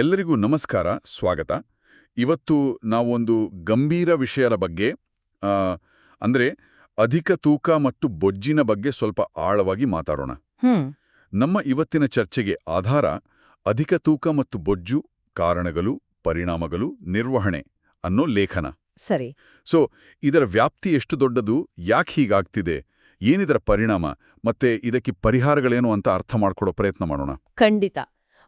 ಎಲ್ಲರಿಗೂ ನಮಸ್ಕಾರ ಸ್ವಾಗತ. ಇವತ್ತು ನಾವೊಂದು ಗಂಭೀರ ವಿಷಯದ ಬಗ್ಗೆ ಅಂದರೆ ಅಧಿಕ ತೂಕ ಮತ್ತು ಬೊಜ್ಜಿನ ಬಗ್ಗೆ ಸ್ವಲ್ಪ ಆಳವಾಗಿ ಮಾತಾಡೋಣ. ನಮ್ಮ ಇವತ್ತಿನ ಚರ್ಚೆಗೆ ಆಧಾರ ಅಧಿಕ ತೂಕ ಮತ್ತು ಬೊಜ್ಜು ಕಾರಣಗಳು ಪರಿಣಾಮಗಳು ನಿರ್ವಹಣೆ ಅನ್ನೋ ಲೇಖನ. ಸರಿ. ಸೊ ಇದರ ವ್ಯಾಪ್ತಿ ಎಷ್ಟು ದೊಡ್ಡದು ಯಾಕೆ ಹೀಗಾಗ್ತಿದೆ ಏನಿದರ ಪರಿಣಾಮ ಮತ್ತೆ ಇದಕ್ಕೆ ಪರಿಹಾರಗಳೇನು ಅಂತ ಅರ್ಥ ಮಾಡ್ಕೊಡೋ ಪ್ರಯತ್ನ ಮಾಡೋಣ. ಖಂಡಿತ.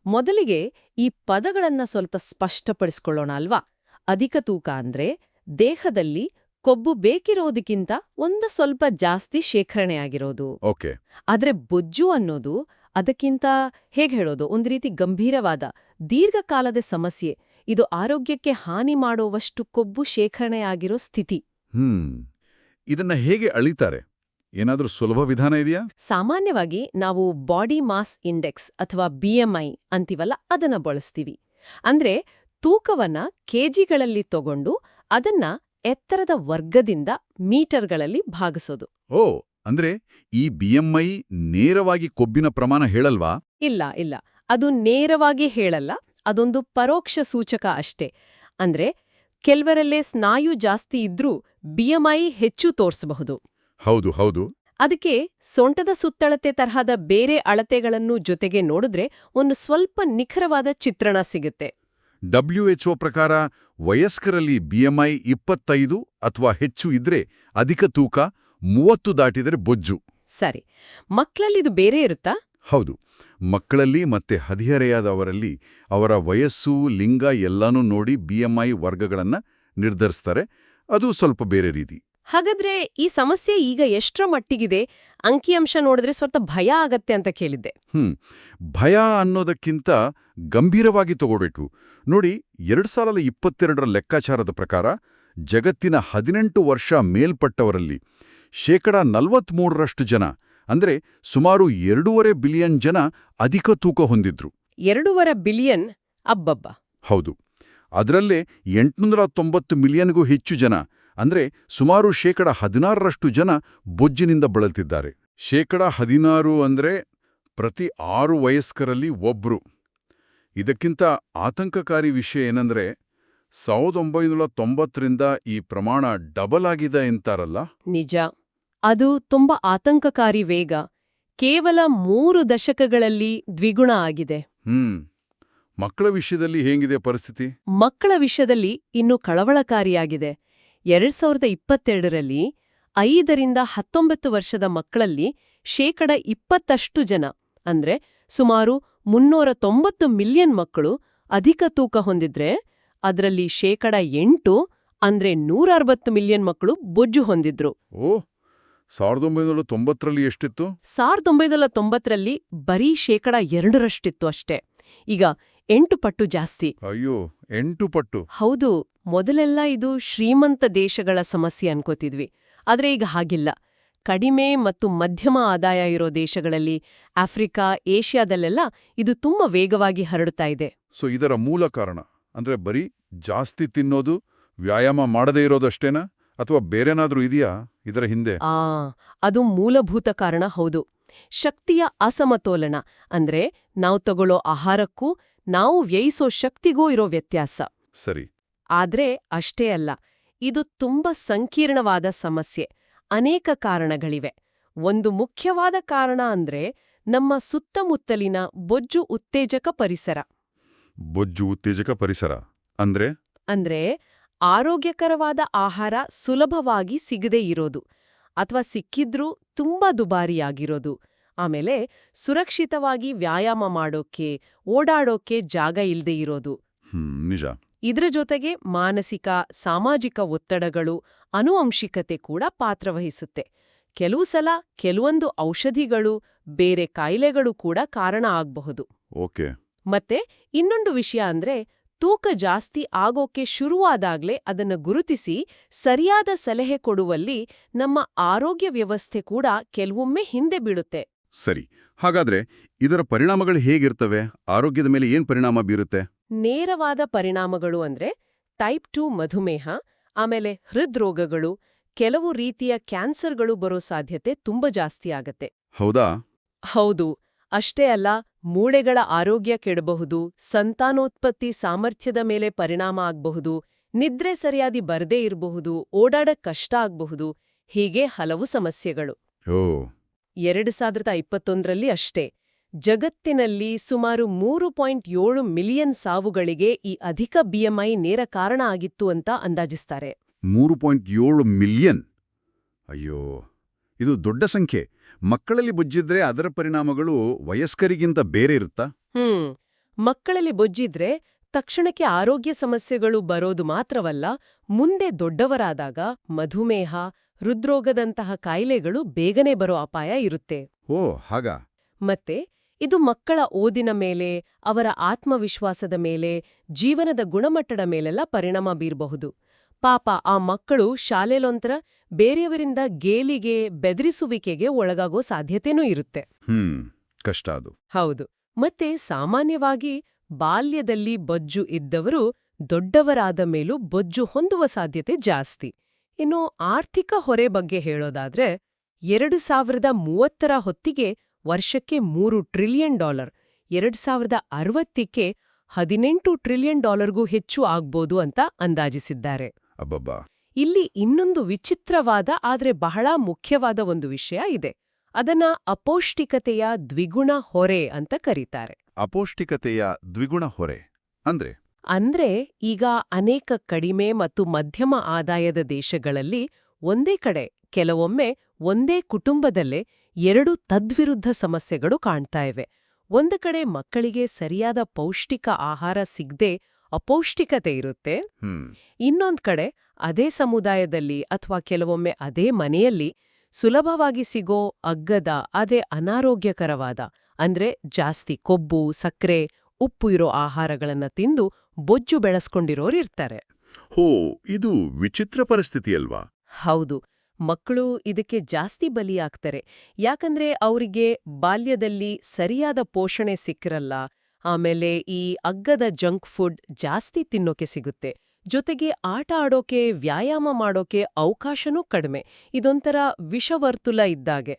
ಮೊದಲಿಗೆ ಈ ಪದಗಳನ್ನ ಸ್ವಲ್ಪ ಸ್ಪಷ್ಟಪಡಿಸ್ಕೊಳ್ಳೋಣ ಅಲ್ವಾ? ಅಧಿಕ ತೂಕ ಅಂದ್ರೆ ದೇಹದಲ್ಲಿ ಕೊಬ್ಬು ಬೇಕಿರೋದಕ್ಕಿಂತ ಒಂದು ಸ್ವಲ್ಪ ಜಾಸ್ತಿ ಶೇಖರಣೆಯಾಗಿರೋದು ಓಕೆ. ಆದ್ರೆ ಬೊಜ್ಜು ಅನ್ನೋದು ಅದಕ್ಕಿಂತ ಹೇಗೆ ಹೇಳೋದು? ಒಂದು ರೀತಿ ಗಂಭೀರವಾದ ದೀರ್ಘಕಾಲದ ಸಮಸ್ಯೆ. ಇದು ಆರೋಗ್ಯಕ್ಕೆ ಹಾನಿ ಮಾಡುವಷ್ಟು ಕೊಬ್ಬು ಶೇಖರಣೆಯಾಗಿರೋ ಸ್ಥಿತಿ. ಹ್ಮ್. ಇದನ್ನ ಹೇಗೆ ಅಳಿತಾರೆ? ಏನಾದ್ರೂ ಸುಲಭ ವಿಧಾನ ಇದೆಯಾ? ಸಾಮಾನ್ಯವಾಗಿ ನಾವು ಬಾಡಿ ಮಾಸ್ ಇಂಡೆಕ್ಸ್ ಅಥವಾ ಬಿಎಂಐ ಅಂತೀವಲ್ಲ ಅದನ್ನ ಬಳಸ್ತೀವಿ. ಅಂದ್ರೆ ತೂಕವನ್ನ ಕೆಜಿಗಳಲ್ಲಿ ತಗೊಂಡು ಅದನ್ನ ಎತ್ತರದ ವರ್ಗದಿಂದ ಮೀಟರ್ಗಳಲ್ಲಿ ಭಾಗಿಸೋದು. ಓ ಅಂದ್ರೆ ಈ ಬಿಎಂಐ ನೇರವಾಗಿ ಕೊಬ್ಬಿನ ಪ್ರಮಾಣ ಹೇಳಲ್ವಾ? ಇಲ್ಲ ಇಲ್ಲ. ಅದು ನೇರವಾಗಿ ಹೇಳಲ್ಲ ಅದೊಂದು ಪರೋಕ್ಷ ಸೂಚಕ ಅಷ್ಟೇ. ಅಂದ್ರೆ ಕೆಲವರಲ್ಲೇ ಸ್ನಾಯು ಜಾಸ್ತಿ ಇದ್ರೂ ಬಿಎಂಐ ಹೆಚ್ಚು ತೋರಿಸಬಹುದು. ಹೌದು ಹೌದು. ಅದಕ್ಕೆ ಸೊಂಟದ ಸುತ್ತಳತೆ ತರಹದ ಬೇರೆ ಅಳತೆಗಳನ್ನು ಜೊತೆಗೆ ನೋಡಿದ್ರೆ ಒಂದು ಸ್ವಲ್ಪ ನಿಖರವಾದ ಚಿತ್ರಣ ಸಿಗುತ್ತೆ. ಡಬ್ಲ್ಯುಎಚ್ಒ ಪ್ರಕಾರ ವಯಸ್ಕರಲ್ಲಿ ಬಿಎಂಐ ಇಪ್ಪತ್ತೈದು ಅಥವಾ ಹೆಚ್ಚು ಇದ್ರೆ ಅಧಿಕ ತೂಕ ಮೂವತ್ತು ದಾಟಿದರೆ ಬೊಜ್ಜು. ಸರಿ. ಮಕ್ಕಳಲ್ಲಿ ಇದು ಬೇರೆ ಇರುತ್ತಾ? ಹೌದು. ಮಕ್ಕಳಲ್ಲಿ ಮತ್ತೆ ಹದಿಹರೆಯಾದವರಲ್ಲಿ ಅವರ ವಯಸ್ಸು ಲಿಂಗ ಎಲ್ಲನೂ ನೋಡಿ ಬಿಎಂಐ ವರ್ಗಗಳನ್ನು ನಿರ್ಧರಿಸ್ತಾರೆ. ಅದು ಸ್ವಲ್ಪ ಬೇರೆ ರೀತಿ. ಹಾಗಾದ್ರೆ ಈ ಸಮಸ್ಯೆ ಈಗ ಎಷ್ಟರ ಮಟ್ಟಿಗಿದೆ? ಅಂಕಿಅಂಶ ನೋಡಿದ್ರೆ ಸ್ವಲ್ಪ ಭಯ ಆಗತ್ತೆ ಅಂತ ಕೇಳಿದ್ದೆ. ಹ್ಮ್. ಭಯ ಅನ್ನೋದಕ್ಕಿಂತ ಗಂಭೀರವಾಗಿ ತಗೋಬೇಕು. ನೋಡಿ ಎರಡ್ ಸಾವಿರದ ಇಪ್ಪತ್ತೆರಡರ ಲೆಕ್ಕಾಚಾರದ ಪ್ರಕಾರ ಜಗತ್ತಿನ ಹದಿನೆಂಟು ವರ್ಷ ಮೇಲ್ಪಟ್ಟವರಲ್ಲಿ ಶೇಕಡ ನಲವತ್ಮೂರರಷ್ಟು ಜನ ಅಂದ್ರೆ ಸುಮಾರು ಎರಡೂವರೆ ಬಿಲಿಯನ್ ಜನ ಅಧಿಕ ತೂಕ ಹೊಂದಿದ್ರು. ಎರಡೂವರೆ ಬಿಲಿಯನ್? ಅಬ್ಬಬ್ಬ. ಹೌದು. ಅದರಲ್ಲೇ ಎಂಟುನೂರ ತೊಂಬತ್ತು ಮಿಲಿಯನ್ಗೂ ಹೆಚ್ಚು ಜನ ಅಂದ್ರೆ ಸುಮಾರು ಶೇಕಡ ಹದಿನಾರರಷ್ಟು ಜನ ಬೊಜ್ಜಿನಿಂದ ಬಳಲ್ತಿದ್ದಾರೆ. ಶೇಕಡ ಹದಿನಾರು ಅಂದ್ರೆ ಪ್ರತಿ ಆರು ವಯಸ್ಕರಲ್ಲಿ ಒಬ್ಬರು ಇದಕ್ಕಿಂತ ಆತಂಕಕಾರಿ ವಿಷಯ ಏನಂದ್ರೆ ಸಾವಿರದ ಒಂಬೈನೂರ ತೊಂಬತ್ತರಿಂದ ಈ ಪ್ರಮಾಣ ಡಬಲ್ ಆಗಿದೆ ಎಂತಾರಲ್ಲ ನಿಜ. ಅದು ತುಂಬಾ ಆತಂಕಕಾರಿ ವೇಗ. ಕೇವಲ ಮೂರು ದಶಕಗಳಲ್ಲಿ ದ್ವಿಗುಣ ಆಗಿದೆ. ಹ್ಮ್. ಮಕ್ಕಳ ವಿಷಯದಲ್ಲಿ ಹೇಗಿದೆ ಪರಿಸ್ಥಿತಿ? ಮಕ್ಕಳ ವಿಷಯದಲ್ಲಿ ಇನ್ನು ಕಳವಳಕಾರಿಯಾಗಿದೆ. ಎರಡ್ ಸಾವಿರದ ಇಪ್ಪತ್ತೆರಡರಲ್ಲಿ ಐದರಿಂದ ಹತ್ತೊಂಬತ್ತು ವರ್ಷದ ಮಕ್ಕಳಲ್ಲಿ ಶೇಕಡ ಇಪ್ಪತ್ತಷ್ಟು ಜನ ಅಂದ್ರೆ ಸುಮಾರು ಮುನ್ನೂರ ತೊಂಬತ್ತು ಮಿಲಿಯನ್ ಮಕ್ಕಳು ಅಧಿಕ ತೂಕ ಹೊಂದಿದ್ರೆ ಅದರಲ್ಲಿ ಶೇಕಡ ಎಂಟು ಅಂದ್ರೆ ನೂರ ಅರವತ್ತು ಮಿಲಿಯನ್ ಮಕ್ಕಳು ಬೊಜ್ಜು ಹೊಂದಿದ್ರು. ಸಾವಿರದ ಒಂಬೈನೂರ ತೊಂಬತ್ತರಲ್ಲಿ ಎಷ್ಟಿತ್ತು? ಸಾವಿರದ ಒಂಬೈನೂರ ತೊಂಬತ್ತರಲ್ಲಿ ಬರೀ ಶೇಕಡ ಎರಡರಷ್ಟಿತ್ತು ಅಷ್ಟೇ. ಈಗ ಎಂಟು ಪಟ್ಟು ಜಾಸ್ತಿ. ಅಯ್ಯೋ ಎಂಟು ಪಟ್ಟು. ಹೌದು ಮೊದಲೆಲ್ಲ ಇದು ಶ್ರೀಮಂತ ದೇಶಗಳ ಸಮಸ್ಯೆ ಅನ್ಕೋತಿದ್ವಿ. ಆದ್ರೆ ಈಗ ಹಾಗಿಲ್ಲ. ಕಡಿಮೆ ಮತ್ತು ಮಧ್ಯಮ ಆದಾಯ ಇರೋ ದೇಶಗಳಲ್ಲಿ ಆಫ್ರಿಕಾ ಏಷ್ಯಾದಲ್ಲೆಲ್ಲ ಇದು ತುಂಬಾ ವೇಗವಾಗಿ ಹರಡುತ್ತಾ ಇದೆ. ಸೊ ಇದರ ಮೂಲ ಕಾರಣ ಅಂದ್ರೆ ಬರೀ ಜಾಸ್ತಿ ತಿನ್ನೋದು ವ್ಯಾಯಾಮ ಮಾಡದೇ ಇರೋದಷ್ಟೇನಾ? ಅಥವಾ ಬೇರೆನಾದ್ರೂ ಇದೆಯಾ ಇದರ ಹಿಂದೆ? ಆ ಅದು ಮೂಲಭೂತ ಕಾರಣ ಹೌದು. ಶಕ್ತಿಯ ಅಸಮತೋಲನ ಅಂದ್ರೆ ನಾವು ತಗೊಳ್ಳೋ ಆಹಾರಕ್ಕೂ ನಾವು ವ್ಯಯಿಸೋ ಶಕ್ತಿಗೂ ಇರೋ ವ್ಯತ್ಯಾಸ. ಸರಿ. ಆದ್ರೆ ಅಷ್ಟೇ ಅಲ್ಲ ಇದು ತುಂಬಾ ಸಂಕೀರ್ಣವಾದ ಸಮಸ್ಯೆ. ಅನೇಕ ಕಾರಣಗಳಿವೆ. ಒಂದು ಮುಖ್ಯವಾದ ಕಾರಣ ಅಂದ್ರೆ ನಮ್ಮ ಸುತ್ತಮುತ್ತಲಿನ ಬೊಜ್ಜು ಉತ್ತೇಜಕ ಪರಿಸರ. ಬೊಜ್ಜು ಉತ್ತೇಜಕ ಪರಿಸರ ಅಂದ್ರೆ? ಅಂದ್ರೆ ಆರೋಗ್ಯಕರವಾದ ಆಹಾರ ಸುಲಭವಾಗಿ ಸಿಗದೇ ಇರೋದು ಅಥವಾ ಸಿಕ್ಕಿದ್ರೂ ತುಂಬಾ ದುಬಾರಿಯಾಗಿರೋದು. ಆಮೇಲೆ ಸುರಕ್ಷಿತವಾಗಿ ವ್ಯಾಯಾಮ ಮಾಡೋಕೆ ಓಡಾಡೋಕೆ ಜಾಗ ಇಲ್ಲದೆ ಇರೋದು. ನಿಜ. ಇದರ ಜೊತೆಗೆ ಮಾನಸಿಕ ಸಾಮಾಜಿಕ ಒತ್ತಡಗಳು ಅನುವಂಶಿಕತೆ ಕೂಡ ಪಾತ್ರವಹಿಸುತ್ತೆ ಕೆಲವು ಸಲ ಕೆಲವೊಂದು ಔಷಧಿಗಳು ಬೇರೆ ಕಾಯಿಲೆಗಳು ಕೂಡ ಕಾರಣ ಆಗಬಹುದು. ಓಕೆ. ಮತ್ತೆ ಇನ್ನೊಂದು ವಿಷಯ ಅಂದ್ರೆ ತೂಕ ಜಾಸ್ತಿ ಆಗೋಕೆ ಶುರುವಾದಾಗ್ಲೇ ಅದನ್ನ ಗುರುತಿಸಿ ಸರಿಯಾದ ಸಲಹೆ ಕೊಡುವಲ್ಲಿ ನಮ್ಮ ಆರೋಗ್ಯ ವ್ಯವಸ್ಥೆ ಕೂಡ ಕೆಲವೊಮ್ಮೆ ಹಿಂದೆ ಬೀಳುತ್ತೆ. ಸರಿ ಹಾಗಾದ್ರೆ ಇದರ ಪರಿಣಾಮಗಳು ಹೇಗಿರ್ತವೆ? ಆರೋಗ್ಯದ ಮೇಲೆ ಏನ್ ಪರಿಣಾಮ ಬೀರುತ್ತೆ? ನೇರವಾದ ಪರಿಣಾಮಗಳು ಅಂದ್ರೆ ಟೈಪ್ ಟು ಮಧುಮೇಹ ಆಮೇಲೆ ಹೃದ್ರೋಗಗಳು ಕೆಲವು ರೀತಿಯ ಕ್ಯಾನ್ಸರ್ಗಳು ಬರೋ ಸಾಧ್ಯತೆ ತುಂಬಾ ಜಾಸ್ತಿ ಆಗತ್ತೆ. ಹೌದಾ? ಹೌದು ಅಷ್ಟೇ ಅಲ್ಲ ಮೂಳೆಗಳ ಆರೋಗ್ಯ ಕೆಡಬಹುದು ಸಂತಾನೋತ್ಪತ್ತಿ ಸಾಮರ್ಥ್ಯದ ಮೇಲೆ ಪರಿಣಾಮ ಆಗಬಹುದು ನಿದ್ರೆ ಸರಿಯಾದಿ ಬರದೇ ಇರಬಹುದು ಓಡಾಡಕ್ ಕಷ್ಟ ಆಗಬಹುದು ಹೀಗೆ ಹಲವು ಸಮಸ್ಯೆಗಳು. ಓ. ಎರಡು ಸಾವಿರದ ಇಪ್ಪತ್ತೊಂದರಲ್ಲಿ ಅಷ್ಟೇ. ಜಗತ್ತಿನಲ್ಲಿ ಸುಮಾರು ಮೂರು ಪಾಯಿಂಟ್ ಏಳು ಮಿಲಿಯನ್ ಸಾವುಗಳಿಗೆ ಈ ಅಧಿಕ ಬಿಎಂಐ ನೇರ ಕಾರಣ ಆಗಿತ್ತು ಅಂತ ಅಂದಾಜಿಸ್ತಾರೆ. ಮೂರು ಪಾಯಿಂಟ್ ಏಳು ಮಿಲಿಯನ್? ಅಯ್ಯೋ ಇದು ದೊಡ್ಡ ಸಂಖ್ಯೆ. ಮಕ್ಕಳಲ್ಲಿ ಬೊಜ್ಜಿದ್ರೆ ಅದರ ಪರಿಣಾಮಗಳು ವಯಸ್ಕರಿಗಿಂತ ಬೇರೆ ಇರುತ್ತಾ? ಹ್ಮ್ ಮಕ್ಕಳಲ್ಲಿ ಬೊಜ್ಜಿದ್ರೆ ತಕ್ಷಣಕ್ಕೆ ಆರೋಗ್ಯ ಸಮಸ್ಯೆಗಳು ಬರೋದು ಮಾತ್ರವಲ್ಲ ಮುಂದೆ ದೊಡ್ಡವರಾದಾಗ ಮಧುಮೇಹ ಹೃದ್ರೋಗದಂತಹ ಕಾಯಿಲೆಗಳು ಬೇಗನೆ ಬರೋ ಅಪಾಯ ಇರುತ್ತೆ. ಓ ಹಾಗ? ಮತ್ತೆ ಇದು ಮಕ್ಕಳ ಓದಿನ ಮೇಲೆ ಅವರ ಆತ್ಮವಿಶ್ವಾಸದ ಮೇಲೆ ಜೀವನದ ಗುಣಮಟ್ಟದ ಮೇಲೆಲ್ಲ ಪರಿಣಾಮ ಬೀರಬಹುದು. ಪಾಪ ಆ ಮಕ್ಕಳು ಶಾಲೆಲೊಂತ್ರ ಬೇರೆಯವರಿಂದ ಗೇಲಿಗೆ ಬೆದರಿಸುವಿಕೆಗೆ ಒಳಗಾಗೋ ಸಾಧ್ಯತೆನೂ ಇರುತ್ತೆ. ಹ್ಮ್ ಕಷ್ಟ ಅದು. ಹೌದು. ಮತ್ತೆ ಸಾಮಾನ್ಯವಾಗಿ ಬಾಲ್ಯದಲ್ಲಿ ಬೊಜ್ಜು ಇದ್ದವರು ದೊಡ್ಡವರಾದ ಮೇಲೂ ಬೊಜ್ಜು ಹೊಂದುವ ಸಾಧ್ಯತೆ ಜಾಸ್ತಿ. ಇನ್ನು ಆರ್ಥಿಕ ಹೊರೆ ಬಗ್ಗೆ ಹೇಳೋದಾದ್ರೆ ಎರಡು ಸಾವಿರದ ಮೂವತ್ತರ ಹೊತ್ತಿಗೆ ವರ್ಷಕ್ಕೆ ಮೂರು ಟ್ರಿಲಿಯನ್ ಡಾಲರ್ ಎರಡು ಸಾವಿರದ ಅರವತ್ತಕ್ಕೆ ಹದಿನೆಂಟು ಟ್ರಿಲಿಯನ್ ಡಾಲರ್ಗೂ ಹೆಚ್ಚು ಆಗ್ಬೋದು ಅಂತ ಅಂದಾಜಿಸಿದ್ದಾರೆ. ಇಲ್ಲಿ ಇನ್ನೊಂದು ವಿಚಿತ್ರವಾದ ಆದರೆ ಬಹಳ ಮುಖ್ಯವಾದ ಒಂದು ವಿಷಯ ಇದೆ. ಅದನ್ನ ಅಪೌಷ್ಟಿಕತೆಯ ದ್ವಿಗುಣ ಹೊರೆ ಅಂತ ಕರೀತಾರೆ. ಅಪೌಷ್ಟಿಕತೆಯ ದ್ವಿಗುಣ ಹೊರೆ ಅಂದ್ರೆ? ಅಂದ್ರೆ ಈಗ ಅನೇಕ ಕಡಿಮೆ ಮತ್ತು ಮಧ್ಯಮ ಆದಾಯದ ದೇಶಗಳಲ್ಲಿ ಒಂದೇ ಕಡೆ ಕೆಲವೊಮ್ಮೆ ಒಂದೇ ಕುಟುಂಬದಲ್ಲೇ ಎರಡು ತದ್ವಿರುದ್ಧ ಸಮಸ್ಯೆಗಳು ಕಾಣ್ತಾ ಇವೆ. ಒಂದು ಕಡೆ ಮಕ್ಕಳಿಗೆ ಸರಿಯಾದ ಪೌಷ್ಟಿಕ ಆಹಾರ ಸಿಗದೆ ಅಪೌಷ್ಟಿಕತೆ ಇರುತ್ತೆ. ಇನ್ನೊಂದು ಕಡೆ ಅದೇ ಸಮುದಾಯದಲ್ಲಿ ಅಥವಾ ಕೆಲವೊಮ್ಮೆ ಅದೇ ಮನೆಯಲ್ಲಿ ಸುಲಭವಾಗಿ ಸಿಗೋ ಅಗ್ಗದ ಅದೇ ಅನಾರೋಗ್ಯಕರವಾದ ಅಂದ್ರೆ ಜಾಸ್ತಿ ಕೊಬ್ಬು ಸಕ್ಕರೆ ಉಪ್ಪು ಇರೋ ಆಹಾರಗಳನ್ನ ತಿಂದು ಬೊಜ್ಜು ಬೆಳೆಸ್ಕೊಂಡಿರೋರಿರ್ತಾರೆ ಹೋ ಇದು ವಿಚಿತ್ರ ಪರಿಸ್ಥಿತಿ ಅಲ್ವಾ? ಹೌದು ಮಕ್ಕಳು ಇದಕ್ಕೆ ಜಾಸ್ತಿ ಬಲಿಯಾಗ್ತಾರೆ ಯಾಕಂದ್ರೆ ಅವರಿಗೆ ಬಾಲ್ಯದಲ್ಲಿ ಸರಿಯಾದ ಪೋಷಣೆ ಸಿಕ್ಕಿರಲ್ಲ ಆಮೇಲೆ ಈ ಅಗ್ಗದ ಜಂಕ್ ಫುಡ್ ಜಾಸ್ತಿ ತಿನ್ನೋಕೆ ಸಿಗುತ್ತೆ. ಜೊತೆಗೆ ಆಟ ಆಡೋಕೆ ವ್ಯಾಯಾಮ ಮಾಡೋಕೆ ಅವಕಾಶನೂ ಕಡಿಮೆ. ಇದೊಂಥರ ವಿಷವರ್ತುಲ ಇದ್ದಾಗೆ.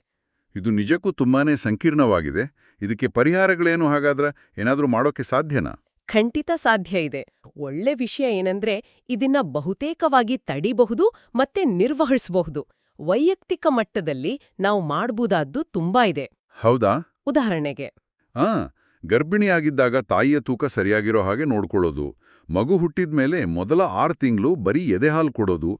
ಇದು ನಿಜಕ್ಕೂ ತುಂಬಾನೇ ಸಂಕೀರ್ಣವಾಗಿದೆ. ಇದಕ್ಕೆ ಪರಿಹಾರಗಳೇನು ಹಾಗಾದ್ರೆ ಏನಾದ್ರೂ ಮಾಡೋಕೆ ಸಾಧ್ಯನಾ? ಖಂಡಿತ ಸಾಧ್ಯ ಇದೆ. ಒಳ್ಳೆ ವಿಷಯ ಏನಂದ್ರೆ ಇದನ್ನ ಬಹುತೇಕವಾಗಿ ತಡಿಬಹುದು ಮತ್ತೆ ನಿರ್ವಹಿಸಬಹುದು. ವೈಯಕ್ತಿಕ ಮಟ್ಟದಲ್ಲಿ ನಾವು ಮಾಡಬಹುದಾದ್ದು ತುಂಬಾ ಇದೆ. ಹೌದಾ? ಉದಾಹರಣೆಗೆ. ಆ ಗರ್ಭಿಣಿಯಾಗಿದ್ದಾಗ ತಾಯಿಯ ತೂಕ ಸರಿಯಾಗಿರೋ ಹಾಗೆ ನೋಡ್ಕೊಳ್ಳೋದು. ಮಗು ಹುಟ್ಟಿದ್ಮೇಲೆ ಮೊದಲ ಆರು ತಿಂಗಳು ಬರೀ ಎದೆಹಾಲು ಕೊಡೋದು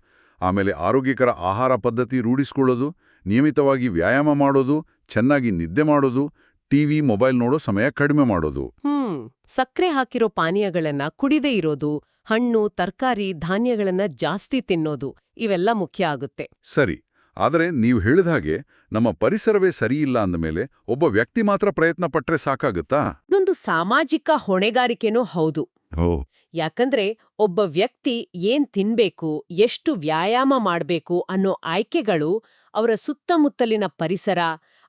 ಆಮೇಲೆ ಆರೋಗ್ಯಕರ ಆಹಾರ ಪದ್ಧತಿ ರೂಢಿಸ್ಕೊಳ್ಳೋದು ನಿಯಮಿತವಾಗಿ ವ್ಯಾಯಾಮ ಮಾಡೋದು ಚೆನ್ನಾಗಿ ನಿದ್ದೆ ಮಾಡೋದು ಟಿವಿ ಮೊಬೈಲ್ ನೋಡೋ ಸಮಯ ಕಡಿಮೆ ಮಾಡೋದು. ಹ್ಮ್. ಸಕ್ಕರೆ ಹಾಕಿರೋ ಪಾನೀಯಗಳನ್ನ ಕುಡಿದೇ ಇರೋದು ಹಣ್ಣು ತರಕಾರಿ ಧಾನ್ಯಗಳನ್ನ ಜಾಸ್ತಿ ತಿನ್ನೋದು ಇವೆಲ್ಲ ಮುಖ್ಯ ಆಗುತ್ತೆ. ಸರಿ. ಆದರೆ ನೀವು ಹೇಳಿದ ಹಾಗೆ ನಮ್ಮ ಪರಿಸರವೇ ಸರಿಯಿಲ್ಲ ಅಂದಮೇಲೆ ಒಬ್ಬ ವ್ಯಕ್ತಿ ಮಾತ್ರ ಪ್ರಯತ್ನ ಪಟ್ಟರೆ ಸಾಕಾಗುತ್ತಾ? ಇದೊಂದು ಸಾಮಾಜಿಕ ಹೊಣೆಗಾರಿಕೆನೂ ಹೌದು. ಯಾಕಂದ್ರೆ ಒಬ್ಬ ವ್ಯಕ್ತಿ ಏನ್ ತಿನ್ಬೇಕು ಎಷ್ಟು ವ್ಯಾಯಾಮ ಮಾಡ್ಬೇಕು ಅನ್ನೋ ಆಯ್ಕೆಗಳು ಅವರ ಸುತ್ತಮುತ್ತಲಿನ ಪರಿಸರ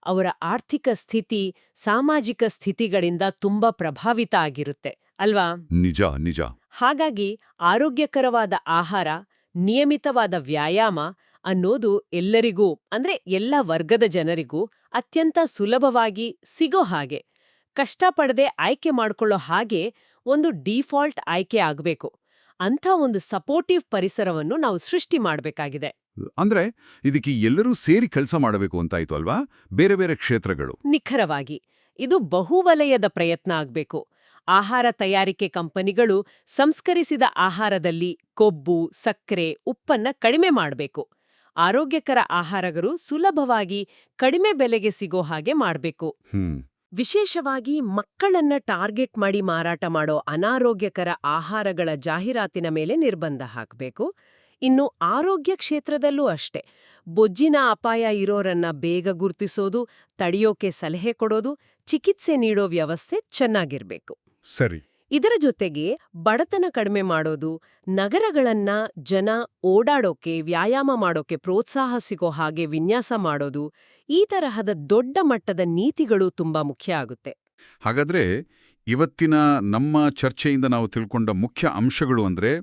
ಅವರ ಆರ್ಥಿಕ ಸ್ಥಿತಿ ಸಾಮಾಜಿಕ ಸ್ಥಿತಿಗಳಿಂದ ತುಂಬಾ ಪ್ರಭಾವಿತ ಆಗಿರುತ್ತೆ ಅಲ್ವಾ? ನಿಜ ನಿಜ. ಹಾಗಾಗಿ ಆರೋಗ್ಯಕರವಾದ ಆಹಾರ ನಿಯಮಿತವಾದ ವ್ಯಾಯಾಮ ಅನ್ನೋದು ಎಲ್ಲರಿಗೂ ಅಂದ್ರೆ ಎಲ್ಲ ವರ್ಗದ ಜನರಿಗೂ ಅತ್ಯಂತ ಸುಲಭವಾಗಿ ಸಿಗೋ ಹಾಗೆ. ಕಷ್ಟಪಡದೆ ಆಯ್ಕೆ ಮಾಡ್ಕೊಳ್ಳೋ ಹಾಗೆ ಒಂದು ಡಿಫಾಲ್ಟ್ ಆಯ್ಕೆ ಆಗಬೇಕು. ಅಂಥ ಒಂದು ಸಪೋರ್ಟಿವ್ ಪರಿಸರವನ್ನು ನಾವು ಸೃಷ್ಟಿ ಮಾಡಬೇಕಾಗಿದೆ. ಅಂದ್ರೆ ಇದಕ್ಕೆ ಎಲ್ಲರೂ ಸೇರಿ ಕೆಲಸ ಮಾಡಬೇಕು ಅಂತಾಯ್ತು ಅಲ್ವಾ? ಬೇರೆ ಬೇರೆ ಕ್ಷೇತ್ರಗಳು. ನಿಖರವಾಗಿ. ಇದು ಬಹುವಲಯದ ಪ್ರಯತ್ನ ಆಗಬೇಕು. ಆಹಾರ ತಯಾರಿಕೆ ಕಂಪನಿಗಳು ಸಂಸ್ಕರಿಸಿದ ಆಹಾರದಲ್ಲಿ ಕೊಬ್ಬು ಸಕ್ಕರೆ ಉಪ್ಪನ್ನ ಕಡಿಮೆ ಮಾಡಬೇಕು. ಆರೋಗ್ಯಕರ ಆಹಾರಗಳು ಸುಲಭವಾಗಿ ಕಡಿಮೆ ಬೆಲೆಗೆ ಸಿಗೋ ಹಾಗೆ ಮಾಡಬೇಕು. ಹ್ಮ್. ವಿಶೇಷವಾಗಿ ಮಕ್ಕಳನ್ನ ಟಾರ್ಗೆಟ್ ಮಾಡಿ ಮಾರಾಟ ಮಾಡೋ ಅನಾರೋಗ್ಯಕರ ಆಹಾರಗಳ ಜಾಹೀರಾತಿನ ಮೇಲೆ ನಿರ್ಬಂಧ ಹಾಕಬೇಕು. ಇನ್ನು ಆರೋಗ್ಯ ಕ್ಷೇತ್ರದಲ್ಲೂ ಅಷ್ಟೆ. ಬೊಜ್ಜಿನ ಅಪಾಯ ಇರೋರನ್ನ ಬೇಗ ಗುರ್ತಿಸೋದು ತಡೆಯೋಕೆ ಸಲಹೆ ಕೊಡೋದು ಚಿಕಿತ್ಸೆ ನೀಡೋ ವ್ಯವಸ್ಥೆ ಚೆನ್ನಾಗಿರ್ಬೇಕು. ಸರಿ. ಇದರ ಜೊತೆಗೆ ಬಡತನ ಕಡಿಮೆ ಮಾಡೋದು ನಗರಗಳನ್ನ ಜನ ಓಡಾಡೋಕೆ ವ್ಯಾಯಾಮ ಮಾಡೋಕೆ ಪ್ರೋತ್ಸಾಹ ಸಿಗೋ ಹಾಗೆ ವಿನ್ಯಾಸ ಮಾಡೋದು ಈ ತರಹದ ದೊಡ್ಡ ಮಟ್ಟದ ನೀತಿಗಳು ತುಂಬಾ ಮುಖ್ಯ ಆಗುತ್ತೆ. ಹಾಗಾದ್ರೆ ಇವತ್ತಿನ ನಮ್ಮ ಚರ್ಚೆಯಿಂದ ನಾವು ತಿಳ್ಕೊಂಡ ಮುಖ್ಯ ಅಂಶಗಳು ಅಂದ್ರೆ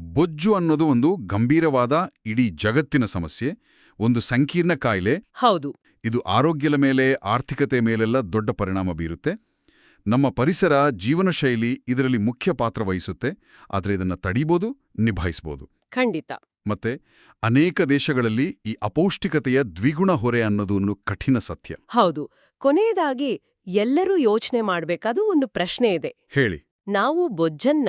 ಬೊಜ್ಜು ಅನ್ನೋದು ಒಂದು ಗಂಭೀರವಾದ ಇಡೀ ಜಗತ್ತಿನ ಸಮಸ್ಯೆ ಒಂದು ಸಂಕೀರ್ಣ ಕಾಯಿಲೆ. ಹೌದು. ಇದು ಆರೋಗ್ಯದ ಮೇಲೆ ಆರ್ಥಿಕತೆ ಮೇಲೆಲ್ಲ ದೊಡ್ಡ ಪರಿಣಾಮ ಬೀರುತ್ತೆ. ನಮ್ಮ ಪರಿಸರ ಜೀವನ ಶೈಲಿ ಇದರಲ್ಲಿ ಮುಖ್ಯ ಪಾತ್ರ ವಹಿಸುತ್ತೆ. ಆದರೆ ಇದನ್ನ ತಡೀಬೋದು ನಿಭಾಯಿಸ್ಬೋದು. ಖಂಡಿತ. ಮತ್ತೆ ಅನೇಕ ದೇಶಗಳಲ್ಲಿ ಈ ಅಪೌಷ್ಟಿಕತೆಯ ದ್ವಿಗುಣ ಹೊರೆ ಅನ್ನೋದು ಒಂದು ಕಠಿಣ ಸತ್ಯ. ಹೌದು. ಕೊನೆಯದಾಗಿ ಎಲ್ಲರೂ ಯೋಚನೆ ಮಾಡಬೇಕಾದ ಒಂದು ಪ್ರಶ್ನೆ ಇದೆ. ಹೇಳಿ. ನಾವು ಬೊಜ್ಜನ್ನ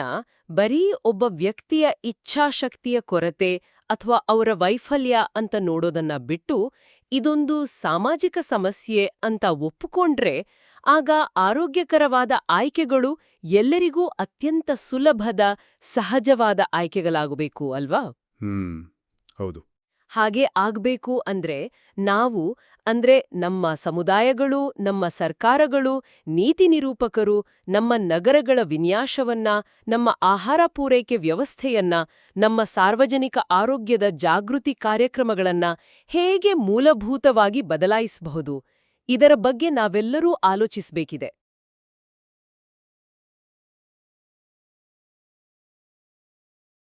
ಬರೀ ಒಬ್ಬ ವ್ಯಕ್ತಿಯ ಇಚ್ಛಾಶಕ್ತಿಯ ಕೊರತೆ ಅಥವಾ ಅವರ ವೈಫಲ್ಯ ಅಂತ ನೋಡೋದನ್ನ ಬಿಟ್ಟು ಇದೊಂದು ಸಾಮಾಜಿಕ ಸಮಸ್ಯೆ ಅಂತ ಒಪ್ಪಿಕೊಂಡ್ರೆ ಆಗ ಆರೋಗ್ಯಕರವಾದ ಆಯ್ಕೆಗಳು ಎಲ್ಲರಿಗೂ ಅತ್ಯಂತ ಸುಲಭದ ಸಹಜವಾದ ಆಯ್ಕೆಗಳಾಗಬೇಕು ಅಲ್ವಾ? ಹ್ಮ್, ಹೌದು. ಹಾಗೆ ಆಗ್ಬೇಕು ಅಂದ್ರೆ ನಾವು, ಅಂದ್ರೆ ನಮ್ಮ ಸಮುದಾಯಗಳು, ನಮ್ಮ ಸರ್ಕಾರಗಳು, ನೀತಿ ನಿರೂಪಕರು, ನಮ್ಮ ನಗರಗಳ ವಿನ್ಯಾಸವನ್ನ, ನಮ್ಮ ಆಹಾರ ಪೂರೈಕೆ ವ್ಯವಸ್ಥೆಯನ್ನ, ನಮ್ಮ ಸಾರ್ವಜನಿಕ ಆರೋಗ್ಯದ ಜಾಗೃತಿ ಕಾರ್ಯಕ್ರಮಗಳನ್ನ ಹೇಗೆ ಮೂಲಭೂತವಾಗಿ ಬದಲಾಯಿಸಬಹುದು, ಇದರ ಬಗ್ಗೆ ನಾವೆಲ್ಲರೂ ಆಲೋಚಿಸಬೇಕಿದೆ.